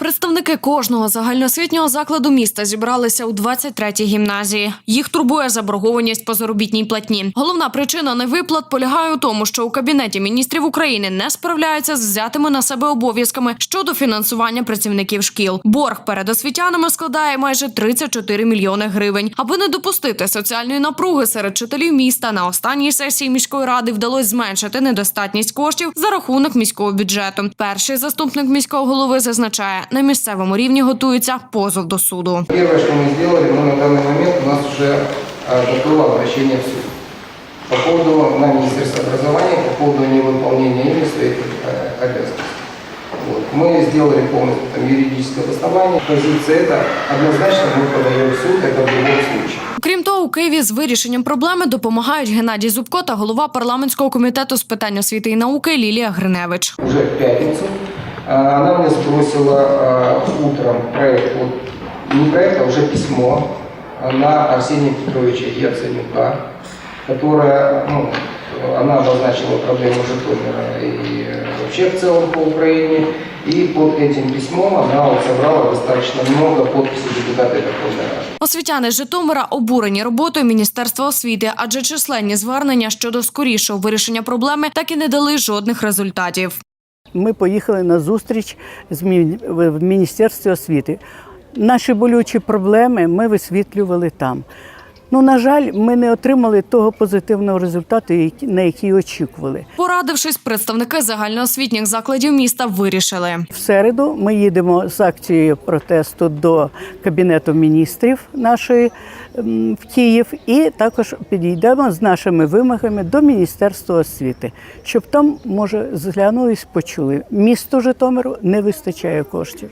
Представники кожного загальноосвітнього закладу міста зібралися у 23-й гімназії. Їх турбує заборгованість по заробітній платні. Головна причина невиплат полягає у тому, що у кабінеті міністрів України не справляються з взятими на себе обов'язками щодо фінансування працівників шкіл. Борг перед освітянами складає майже 34 мільйони гривень. Аби не допустити соціальної напруги серед вчителів міста, на останній сесії міської ради вдалося зменшити недостатність коштів за рахунок міського бюджету. Перший заступник міського голови зазначає, на місцевому рівні готується позов до суду. Первое, что мы сделали, мы на данный момент у нас уже а, готово обращение в суд. По поводу на Министерство образования, по поводу невыполнения ими своих э, обязанностей. Вот. Мы сделали полностью там, юридическое обоснование. Позиция это однозначно мы подаем в суд, это в любом случае. Крім того, у Києві з вирішенням проблеми допомагають Геннадій Зубко та голова парламентського комітету з питань освіти і науки Лілія Гриневич. Уже в пятницу а, она мне сбросила а, утром проект, вот, не проект, а уже письмо а, на Арсения Петровича Яценюка, которая, ну, она обозначила проблему Житомира и э, вообще в целом по Украине. И под этим письмом она вот собрала достаточно много подписей депутата Верховной Рады. Освітяни з Житомира обурені роботою Міністерства освіти, адже численні звернення щодо скорішого вирішення проблеми так і не дали жодних результатів. Ми поїхали на зустріч в Міністерстві освіти. Наші болючі проблеми ми висвітлювали там. Ну, на жаль, ми не отримали того позитивного результату, на який очікували. Порадившись, представники загальноосвітніх закладів міста вирішили. В середу ми їдемо з акцією протесту до Кабінету міністрів нашої в Київ, і також підійдемо з нашими вимогами до Міністерства освіти, щоб там, може, зглянулись, почули. Місту Житомиру не вистачає коштів.